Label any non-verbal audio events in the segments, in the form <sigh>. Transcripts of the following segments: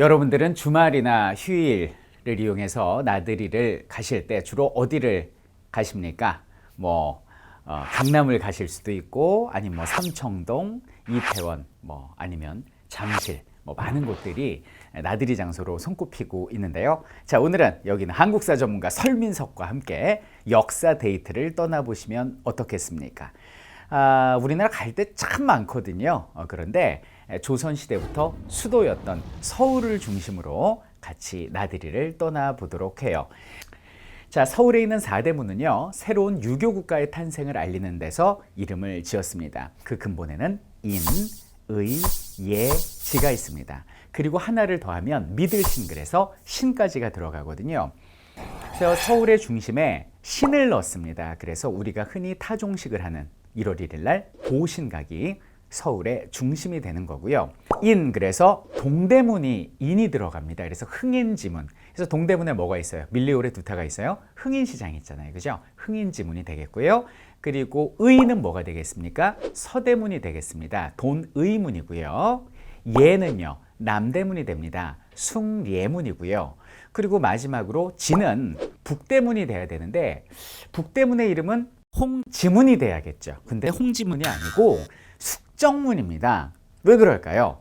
여러분들은 주말이나 휴일을 이용해서 나들이를 가실 때 주로 어디를 가십니까? 뭐 어, 강남을 가실 수도 있고 아니면 뭐 삼청동, 이태원 뭐 아니면 잠실 뭐 많은 곳들이 나들이 장소로 손꼽히고 있는데요. 자, 오늘은 여기는 한국사 전문가 설민석과 함께 역사 데이트를 떠나보시면 어떻겠습니까? 아, 우리나라 갈데참 많거든요. 어, 그런데 조선시대부터 수도였던 서울을 중심으로 같이 나들이를 떠나보도록 해요. 자, 서울에 있는 사대문은요, 새로운 유교 국가의 탄생을 알리는 데서 이름을 지었습니다. 그 근본에는 인, 의, 예, 지가 있습니다. 그리고 하나를 더하면 믿을 신, 그래서 신까지가 들어가거든요. 그래서 서울의 중심에 신을 넣습니다. 그래서 우리가 흔히 타종식을 하는 1월 1일 날 보신각이 서울의 중심이 되는 거고요. 인 그래서 동대문이 인이 들어갑니다. 그래서 흥인지문. 그래서 동대문에 뭐가 있어요? 밀리오레 두타가 있어요. 흥인시장 있잖아요. 그죠? 흥인지문이 되겠고요. 그리고 의는 뭐가 되겠습니까? 서대문이 되겠습니다. 돈의문이고요. 예는요. 남대문이 됩니다. 숭례문이고요. 그리고 마지막으로 지는 북대문이 돼야 되는데 북대문의 이름은 홍지문이 돼야겠죠. 근데 홍지문이 아니고 숙정문입니다. 왜 그럴까요?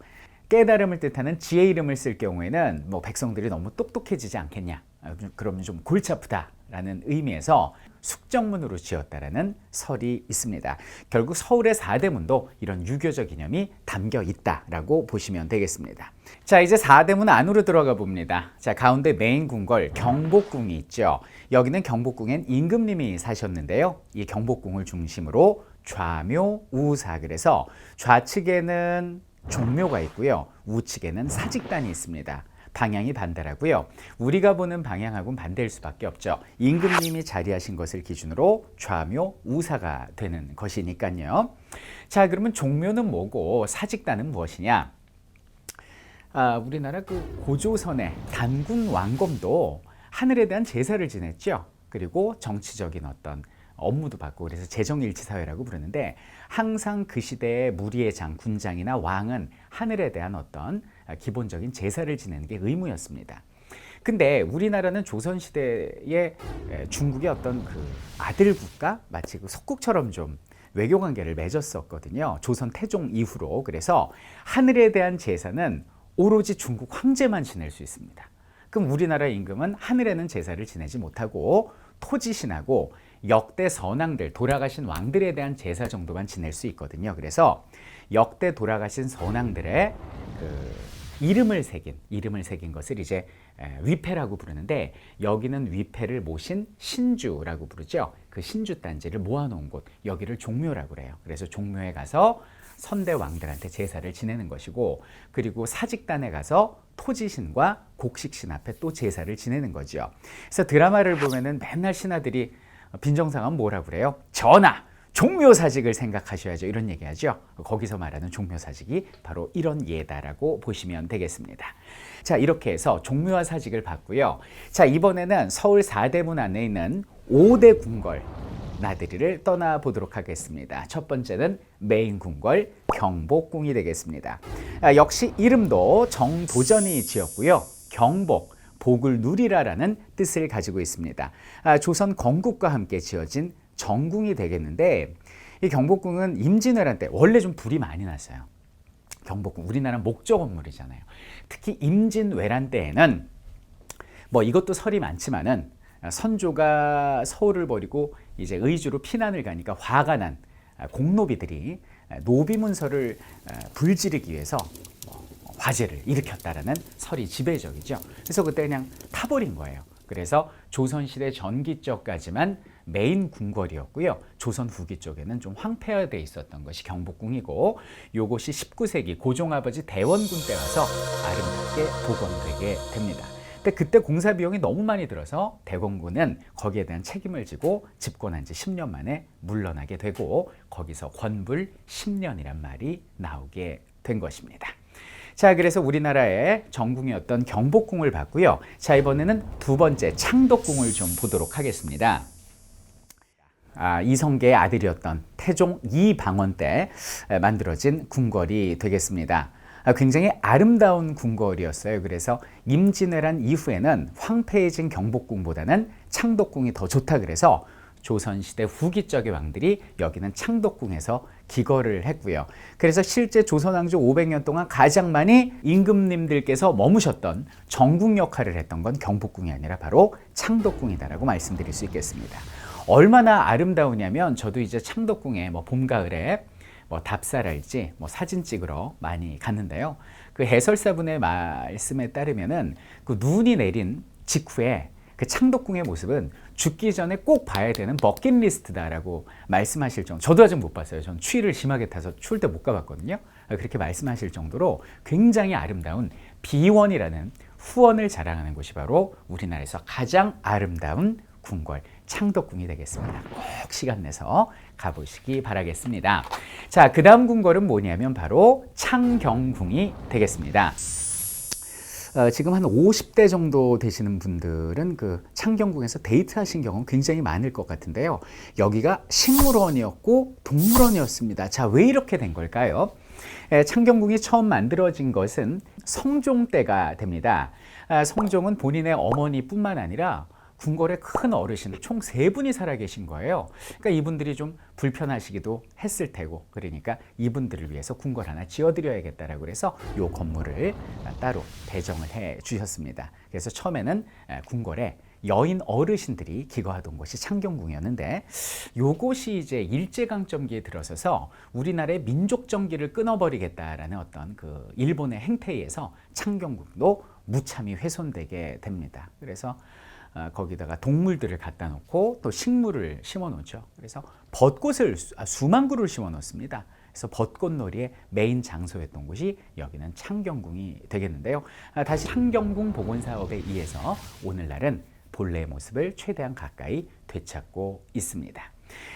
깨달음을 뜻하는 지혜 이름을 쓸 경우에는 뭐 백성들이 너무 똑똑해지지 않겠냐. 아, 그러면 좀 골치 아프다라는 의미에서 숙정문으로 지었다라는 설이 있습니다. 결국 서울의 사대문도 이런 유교적 이념이 담겨 있다라고 보시면 되겠습니다. 자, 이제 사대문 안으로 들어가 봅니다. 자, 가운데 메인 궁궐 경복궁이 있죠. 여기는 경복궁엔 임금님이 사셨는데요. 이 경복궁을 중심으로 좌묘, 우사 그래서 좌측에는 종묘가 있고요. 우측에는 사직단이 있습니다. 방향이 반대라고요. 우리가 보는 방향하고는 반대일 수밖에 없죠. 임금님이 자리하신 것을 기준으로 좌묘, 우사가 되는 것이니까요. 자, 그러면 종묘는 뭐고 사직단은 무엇이냐? 아, 우리나라 그 고조선의 단군 왕검도 하늘에 대한 제사를 지냈죠. 그리고 정치적인 어떤 업무도 받고 그래서 재정일치 사회라고 부르는데 항상 그 시대의 무리의 장, 군장이나 왕은 하늘에 대한 어떤 기본적인 제사를 지내는 게 의무였습니다. 근데 우리나라는 조선 시대에 중국의 어떤 그 아들 국가 마치 그 석국처럼 좀 외교 관계를 맺었었거든요. 조선 태종 이후로 그래서 하늘에 대한 제사는 오로지 중국 황제만 지낼 수 있습니다. 그럼 우리나라 임금은 하늘에는 제사를 지내지 못하고 토지신하고 역대 선왕들 돌아가신 왕들에 대한 제사 정도만 지낼 수 있거든요. 그래서 역대 돌아가신 선왕들의 그 이름을 새긴 이름을 새긴 것을 이제 위패라고 부르는데 여기는 위패를 모신 신주라고 부르죠. 그 신주 단지를 모아놓은 곳 여기를 종묘라고 그래요. 그래서 종묘에 가서 선대 왕들한테 제사를 지내는 것이고 그리고 사직단에 가서 토지신과 곡식신 앞에 또 제사를 지내는 거죠. 그래서 드라마를 보면은 맨날 신하들이 빈정상은 뭐라 그래요? 전하, 종묘사직을 생각하셔야죠. 이런 얘기하죠. 거기서 말하는 종묘사직이 바로 이런 예다라고 보시면 되겠습니다. 자, 이렇게 해서 종묘와 사직을 봤고요. 자, 이번에는 서울 사대문 안에 있는 5대 궁궐 나들이를 떠나보도록 하겠습니다. 첫 번째는 메인 궁궐 경복궁이 되겠습니다. 아, 역시 이름도 정도전이 지었고요. 경복, 복을 누리라라는 뜻을 가지고 있습니다. 아, 조선 건국과 함께 지어진 정궁이 되겠는데 이 경복궁은 임진왜란 때 원래 좀 불이 많이 났어요. 경복궁 우리나라 목조 건물이잖아요. 특히 임진왜란 때에는 뭐 이것도 설이 많지만은 선조가 서울을 버리고 이제 의주로 피난을 가니까 화가 난 공노비들이 노비 문서를 불지르기 위해서 화재를 일으켰다라는 설이 지배적이죠. 그래서 그때 그냥 타버린 거예요. 그래서 조선시대 전기 쪽까지만 메인 궁궐이었고요. 조선 후기 쪽에는 좀 황폐화돼 있었던 것이 경복궁이고 요것이 19세기 고종아버지 대원군 때 와서 아름답게 복원되게 됩니다. 근데 그때 공사 비용이 너무 많이 들어서 대원군은 거기에 대한 책임을 지고 집권한 지 10년 만에 물러나게 되고 거기서 권불 10년이란 말이 나오게 된 것입니다. 자, 그래서 우리나라의 정궁이었던 경복궁을 봤고요. 자, 이번에는 두 번째 창덕궁을 좀 보도록 하겠습니다. 아, 이성계의 아들이었던 태종 이방원 때 만들어진 궁궐이 되겠습니다. 아, 굉장히 아름다운 궁궐이었어요. 그래서 임진왜란 이후에는 황폐해진 경복궁보다는 창덕궁이 더 좋다 그래서 조선시대 후기적의 왕들이 여기는 창덕궁에서 기거를 했고요. 그래서 실제 조선왕조 500년 동안 가장 많이 임금님들께서 머무셨던 정궁 역할을 했던 건 경복궁이 아니라 바로 창덕궁이다라고 말씀드릴 수 있겠습니다. 얼마나 아름다우냐면 저도 이제 창덕궁에 뭐 봄, 가을에 뭐 답사랄지 뭐 사진 찍으러 많이 갔는데요. 그 해설사분의 말씀에 따르면은 그 눈이 내린 직후에 그 창덕궁의 모습은 죽기 전에 꼭 봐야 되는 버킷리스트다라고 말씀하실 정도. 저도 아직 못 봤어요. 전 추위를 심하게 타서 추울 때 못 가봤거든요. 그렇게 말씀하실 정도로 굉장히 아름다운 비원이라는 후원을 자랑하는 곳이 바로 우리나라에서 가장 아름다운 궁궐 창덕궁이 되겠습니다. 꼭 시간 내서 가보시기 바라겠습니다. 자, 그 다음 궁궐은 뭐냐면 바로 창경궁이 되겠습니다. 어, 지금 한 50대 정도 되시는 분들은 그 창경궁에서 데이트하신 경우 굉장히 많을 것 같은데요. 여기가 식물원이었고 동물원이었습니다. 자, 왜 이렇게 된 걸까요? 에, 창경궁이 처음 만들어진 것은 성종 때가 됩니다. 아, 성종은 본인의 어머니뿐만 아니라 궁궐에 큰 어르신 총 세 분이 살아 계신 거예요. 그러니까 이분들이 좀 불편하시기도 했을 테고 그러니까 이분들을 위해서 궁궐 하나 지어드려야겠다라고 그래서 이 건물을 따로 배정을 해 주셨습니다. 그래서 처음에는 궁궐에 여인 어르신들이 기거하던 곳이 창경궁이었는데 요곳이 이제 일제강점기에 들어서서 우리나라의 민족정기를 끊어버리겠다라는 어떤 그 일본의 행태에 의해서 창경궁도 무참히 훼손되게 됩니다. 그래서 어, 거기다가 동물들을 갖다 놓고 또 식물을 심어 놓죠. 그래서 벚꽃을 아, 수만 그루를 심어 놓습니다. 그래서 벚꽃놀이의 메인 장소였던 곳이 여기는 창경궁이 되겠는데요. 아, 다시 창경궁 복원 사업에 의해서 오늘날은 본래의 모습을 최대한 가까이 되찾고 있습니다.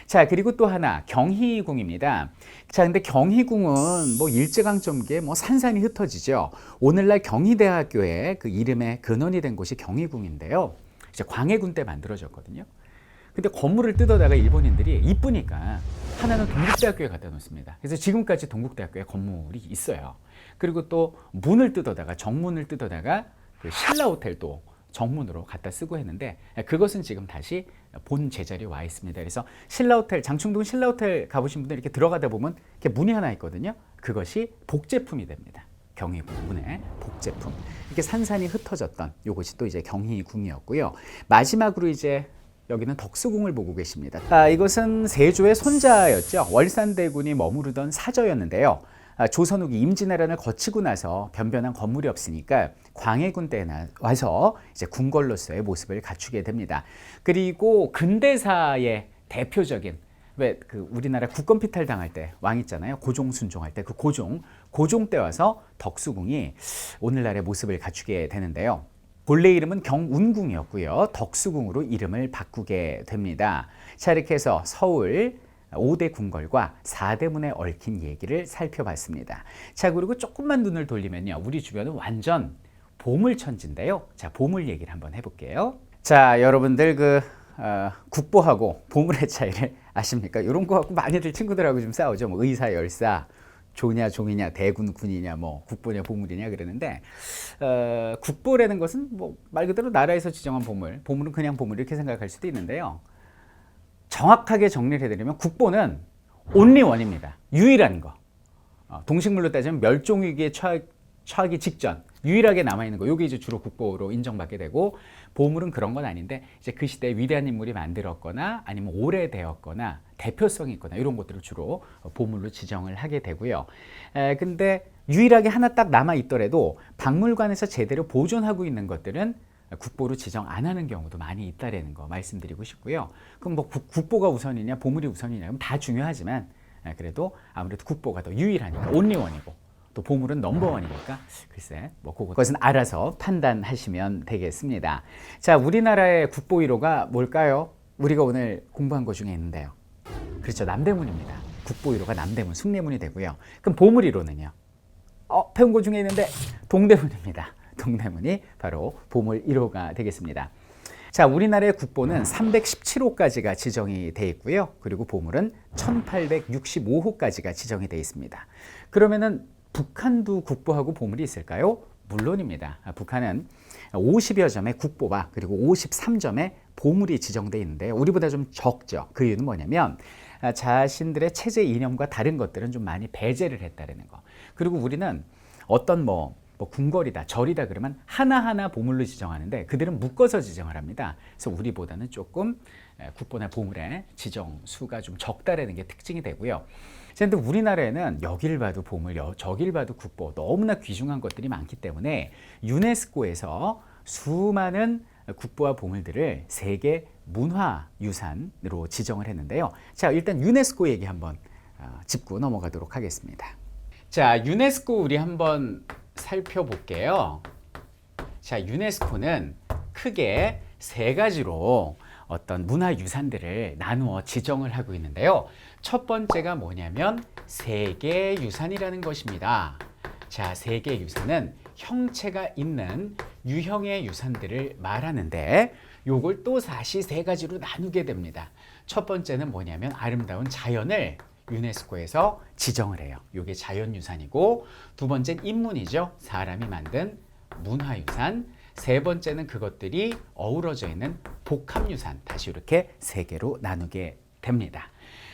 자, 그리고 또 하나 경희궁입니다. 자, 근데 경희궁은 뭐 일제강점기에 뭐 산산이 흩어지죠. 오늘날 경희대학교의 그 이름의 근원이 된 곳이 경희궁인데요. 이제 광해군 때 만들어졌거든요. 근데 건물을 뜯어다가 일본인들이 이쁘니까 하나는 동국대학교에 갖다 놓습니다. 그래서 지금까지 동국대학교에 건물이 있어요. 그리고 또 문을 뜯어다가 정문을 뜯어다가 그 신라 호텔도 정문으로 갖다 쓰고 했는데 그것은 지금 다시 본 제자리에 와 있습니다. 그래서 신라 호텔 장충동 신라 호텔 가보신 분들 이렇게 들어가다 보면 이렇게 문이 하나 있거든요. 그것이 복제품이 됩니다. 경희궁문의 복제품 이렇게 산산이 흩어졌던 요것이 또 이제 경희궁이었고요. 마지막으로 이제 여기는 덕수궁을 보고 계십니다. 아, 이것은 세조의 손자였죠. 월산대군이 머무르던 사저였는데요. 아, 조선 후기 임진왜란을 거치고 나서 변변한 건물이 없으니까 광해군 때 와서 이제 궁궐로서의 모습을 갖추게 됩니다. 그리고 근대사의 대표적인 왜 그 우리나라 국권 피탈 당할 때 왕 있잖아요. 고종 순종할 때 그 고종 고종 때 와서 덕수궁이 오늘날의 모습을 갖추게 되는데요. 본래 이름은 경운궁이었고요. 덕수궁으로 이름을 바꾸게 됩니다. 자 이렇게 해서 서울 5대 궁궐과 4대 문에 얽힌 얘기를 살펴봤습니다. 자 그리고 조금만 눈을 돌리면요. 우리 주변은 완전 보물천지인데요. 자 보물 얘기를 한번 해볼게요. 자 여러분들 그 어, 국보하고 보물의 차이를 <laughs> 아십니까? 이런 거 갖고 많이들 친구들하고 좀 싸우죠. 뭐 의사, 열사, 조냐, 종이냐, 대군, 군이냐, 뭐 국보냐, 보물이냐 그러는데 어, 국보라는 것은 뭐 말 그대로 나라에서 지정한 보물, 보물은 그냥 보물 이렇게 생각할 수도 있는데요. 정확하게 정리를 해드리면 국보는 온리 원입니다. 유일한 거. 어, 동식물로 따지면 멸종위기에 처하, 처하기 직전 유일하게 남아있는 거. 요게 이제 주로 국보로 인정받게 되고 보물은 그런 건 아닌데 이제 그 시대에 위대한 인물이 만들었거나 아니면 오래되었거나 대표성이 있거나 이런 것들을 주로 보물로 지정을 하게 되고요. 에, 근데 유일하게 하나 딱 남아 있더라도 박물관에서 제대로 보존하고 있는 것들은 국보로 지정 안 하는 경우도 많이 있다라는 거 말씀드리고 싶고요. 그럼 뭐 국보가 우선이냐 보물이 우선이냐 그럼 다 중요하지만 그래도 아무래도 국보가 더 유일하니까 온리원이고 또 보물은 넘버원이니까 글쎄 뭐 그것은 알아서 판단하시면 되겠습니다. 자, 우리나라의 국보 1호가 뭘까요? 우리가 오늘 공부한 것 중에 있는데요. 그렇죠. 남대문입니다. 국보 1호가 남대문, 숭례문이 되고요. 그럼 보물 1호는요? 어, 배운 것 중에 있는데 동대문입니다. 동대문이 바로 보물 1호가 되겠습니다. 자, 우리나라의 국보는 317호까지가 지정이 돼 있고요. 그리고 보물은 1865호까지가 지정이 돼 있습니다. 그러면은 북한도 국보하고 보물이 있을까요? 물론입니다. 아, 북한은 50여 점의 국보와 그리고 53점의 보물이 지정돼 있는데 우리보다 좀 적죠. 그 이유는 뭐냐면 아, 자신들의 체제 이념과 다른 것들은 좀 많이 배제를 했다는 거. 그리고 우리는 어떤 뭐, 뭐 궁궐이다, 절이다 그러면 하나하나 보물로 지정하는데 그들은 묶어서 지정을 합니다. 그래서 우리보다는 조금 에, 국보나 보물의 지정 수가 좀 적다라는 게 특징이 되고요. 그런데 우리나라에는 여길 봐도 보물, 여- 저길 봐도 국보 너무나 귀중한 것들이 많기 때문에 유네스코에서 수많은 국보와 보물들을 세계 문화유산으로 지정을 했는데요. 자, 일단 유네스코 얘기 한번 어, 짚고 넘어가도록 하겠습니다. 자, 유네스코 우리 한번 살펴볼게요. 자, 유네스코는 크게 세 가지로 어떤 문화유산들을 나누어 지정을 하고 있는데요. 첫 번째가 뭐냐면 세계유산이라는 것입니다. 자, 세계유산은 형체가 있는 유형의 유산들을 말하는데 요걸 또 다시 세 가지로 나누게 됩니다. 첫 번째는 뭐냐면 아름다운 자연을 유네스코에서 지정을 해요. 이게 자연유산이고 두 번째는 인문이죠. 사람이 만든 문화유산. 세 번째는 그것들이 어우러져 있는 복합유산. 다시 이렇게 세 개로 나누게 됩니다.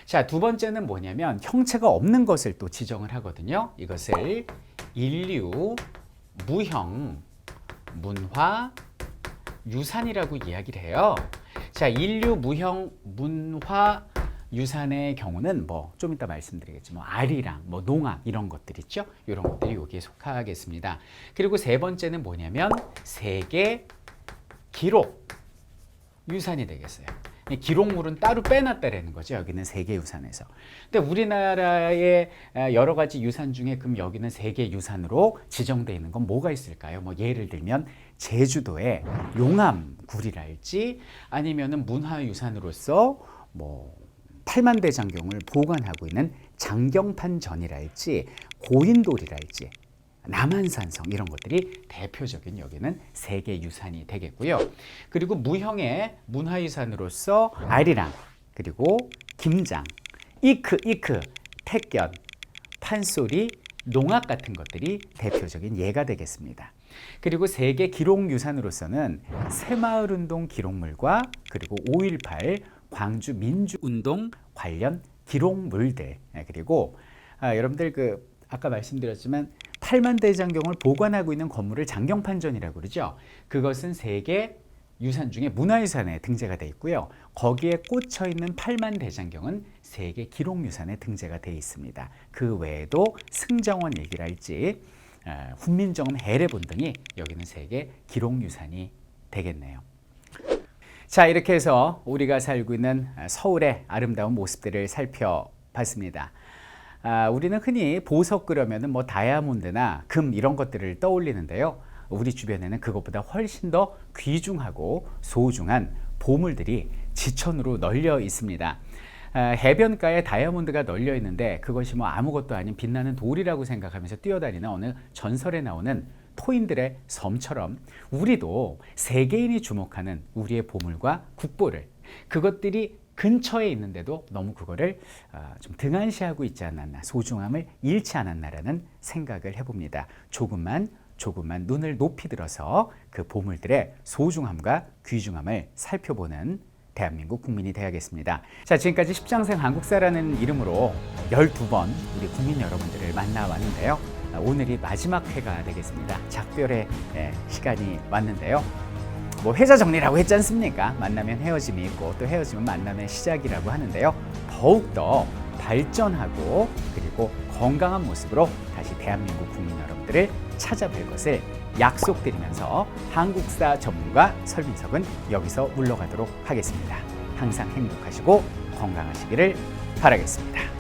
자, 두 번째는 뭐냐면 형체가 없는 것을 또 지정을 하거든요. 이것을 인류, 무형, 문화, 유산이라고 이야기를 해요. 자, 인류, 무형, 문화, 유산의 경우는 뭐 좀 이따 말씀드리겠지만 뭐 아리랑, 뭐 농악 이런 것들 있죠. 이런 것들이 여기에 속하겠습니다. 그리고 세 번째는 뭐냐면 세계 기록 유산이 되겠어요. 이 기록물은 따로 빼놨다라는 거죠. 여기는 세계 유산에서. 근데 우리나라의 아, 여러 가지 유산 중에 그럼 여기는 세계 유산으로 지정되어 있는 건 뭐가 있을까요? 뭐 예를 들면 제주도의 용암굴이랄지 아니면은 문화유산으로서 뭐 팔만대 장경을 보관하고 있는 장경판 전이랄지 고인돌이랄지 남한산성 이런 것들이 대표적인 여기는 세계 유산이 되겠고요. 그리고 무형의 문화유산으로서 아리랑 그리고 김장, 이크 이크, 택견, 판소리, 농악 같은 것들이 대표적인 예가 되겠습니다. 그리고 세계 기록유산으로서는 새마을운동 기록물과 그리고 5.18 광주 민주운동 관련 기록물들 예, 그리고 아, 여러분들 그 아까 말씀드렸지만 팔만대장경을 보관하고 있는 건물을 장경판전이라고 그러죠. 그것은 세계 유산 중에 문화유산에 등재가 돼 있고요. 거기에 꽂혀 있는 팔만대장경은 세계 기록유산에 등재가 돼 있습니다. 그 외에도 승정원 일기랄지 어, 훈민정음 해례본 등이 여기는 세계 기록유산이 되겠네요. 자, 이렇게 해서 우리가 살고 있는 서울의 아름다운 모습들을 살펴봤습니다. 아, 우리는 흔히 보석 그러면은 뭐 다이아몬드나 금 이런 것들을 떠올리는데요. 우리 주변에는 그것보다 훨씬 더 귀중하고 소중한 보물들이 지천으로 널려 있습니다. 아, 해변가에 다이아몬드가 널려 있는데 그것이 뭐 아무것도 아닌 빛나는 돌이라고 생각하면서 뛰어다니는 어느 전설에 나오는 토인들의 섬처럼 우리도 세계인이 주목하는 우리의 보물과 국보를 그것들이 근처에 있는데도 너무 그거를 아, 좀 등한시하고 있지 않았나 소중함을 잃지 않았나라는 생각을 해봅니다. 조금만 조금만 눈을 높이 들어서 그 보물들의 소중함과 귀중함을 살펴보는 대한민국 국민이 되야겠습니다. 자, 지금까지 십장생 한국사라는 이름으로 12번 우리 국민 여러분들을 만나왔는데요. 아, 오늘이 마지막 회가 되겠습니다. 작별의 예, 시간이 왔는데요. 뭐 회자 정리라고 했지 않습니까? 만나면 헤어짐이 있고 또 헤어짐은 만남의 시작이라고 하는데요. 더욱더 발전하고 그리고 건강한 모습으로 다시 대한민국 국민 여러분들을 찾아뵐 것을 약속드리면서 한국사 전문가 설민석은 여기서 물러가도록 하겠습니다. 항상 행복하시고 건강하시기를 바라겠습니다.